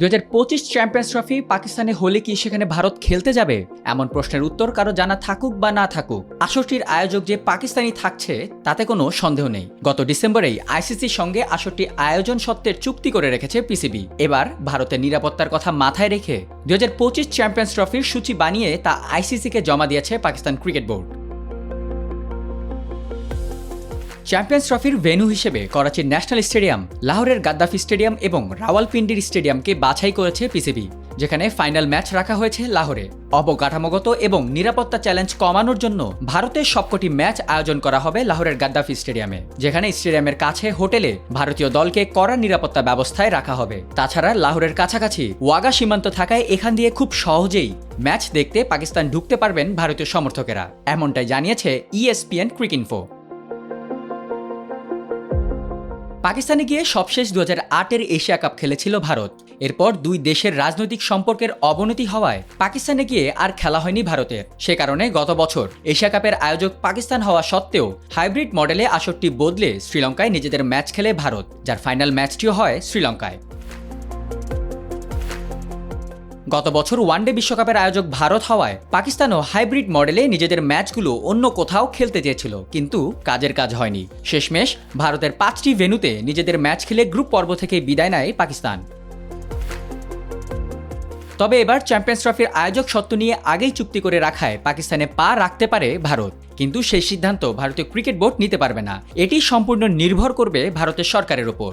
দু হাজার পঁচিশ চ্যাম্পিয়ন্স ট্রফি পাকিস্তানে হলে কি সেখানে ভারত খেলতে যাবে? এমন প্রশ্নের উত্তর কারও জানা থাকুক বা না থাকুক। আসরটির আয়োজক যে পাকিস্তানি থাকছে, তাতে কোনো সন্দেহ নেই। গত ডিসেম্বরেই আইসিসির সঙ্গে আসরটি আয়োজন সত্ত্বের চুক্তি করে রেখেছে পিসিবি এবার ভারতের নিরাপত্তার কথা মাথায় রেখে দু হাজার পঁচিশ চ্যাম্পিয়ন্স ট্রফির সূচি বানিয়ে তা আইসিসিকে জমা দিয়েছে পাকিস্তান ক্রিকেট বোর্ড। চ্যাম্পিয়ন্স ট্রফির ভেন্যু হিসেবে করাচির ন্যাশনাল স্টেডিয়াম, লাহোরের গাদ্দাফি স্টেডিয়াম এবং রাওয়ালপিন্ডির স্টেডিয়ামকে বাছাই করেছে পিসিবি, যেখানে ফাইনাল ম্যাচ রাখা হয়েছে লাহোরে। অবকাঠামোগত এবং নিরাপত্তা চ্যালেঞ্জ কমানোর জন্য ভারতের সবকটি ম্যাচ আয়োজন করা হবে লাহোরের গাদ্দাফি স্টেডিয়ামে, যেখানে স্টেডিয়ামের কাছে হোটেলে ভারতীয় দলকে কড়া নিরাপত্তা ব্যবস্থায় রাখা হবে। তাছাড়া লাহোরের কাছাকাছি ওয়াগা সীমান্ত থাকায় এখান দিয়ে খুব সহজেই ম্যাচ দেখতে পাকিস্তান ঢুকতে পারবেন ভারতীয় সমর্থকেরা, এমনটাই জানিয়েছে ইএসপিএন ক্রিকইনফো পাকিস্তানে গিয়ে সবশেষ দু হাজার আটের এশিয়া কাপ খেলেছিল ভারত। এরপর দুই দেশের রাজনৈতিক সম্পর্কের অবনতি হওয়ায় পাকিস্তানে গিয়ে আর খেলা হয়নি ভারতের সে কারণে গত বছর এশিয়া কাপের আয়োজক পাকিস্তান হওয়া সত্ত্বেও হাইব্রিড মডেলে আসরটি বদলে শ্রীলঙ্কায় নিজেদের ম্যাচ খেলে ভারত, যার ফাইনাল ম্যাচটিও হয় শ্রীলঙ্কায়। গত বছর ওয়ানডে বিশ্বকাপের আয়োজক ভারত হওয়ায় পাকিস্তানও হাইব্রিড মডেলে নিজেদের ম্যাচগুলো অন্য কোথাও খেলতে চেয়েছিল, কিন্তু কাজের কাজ হয়নি। শেষমেশ ভারতের পাঁচটি ভেন্যুতে নিজেদের ম্যাচ খেলে গ্রুপ পর্ব থেকে বিদায় নেয় পাকিস্তান। তবে এবার চ্যাম্পিয়ন্স ট্রফির আয়োজক সত্ত্ব নিয়ে আগেই চুক্তি করে রাখায় পাকিস্তানে পা রাখতে পারে ভারত, কিন্তু সেই সিদ্ধান্ত ভারতীয় ক্রিকেট বোর্ড নিতে পারবে না। এটি সম্পূর্ণ নির্ভর করবে ভারতের সরকারের ওপর।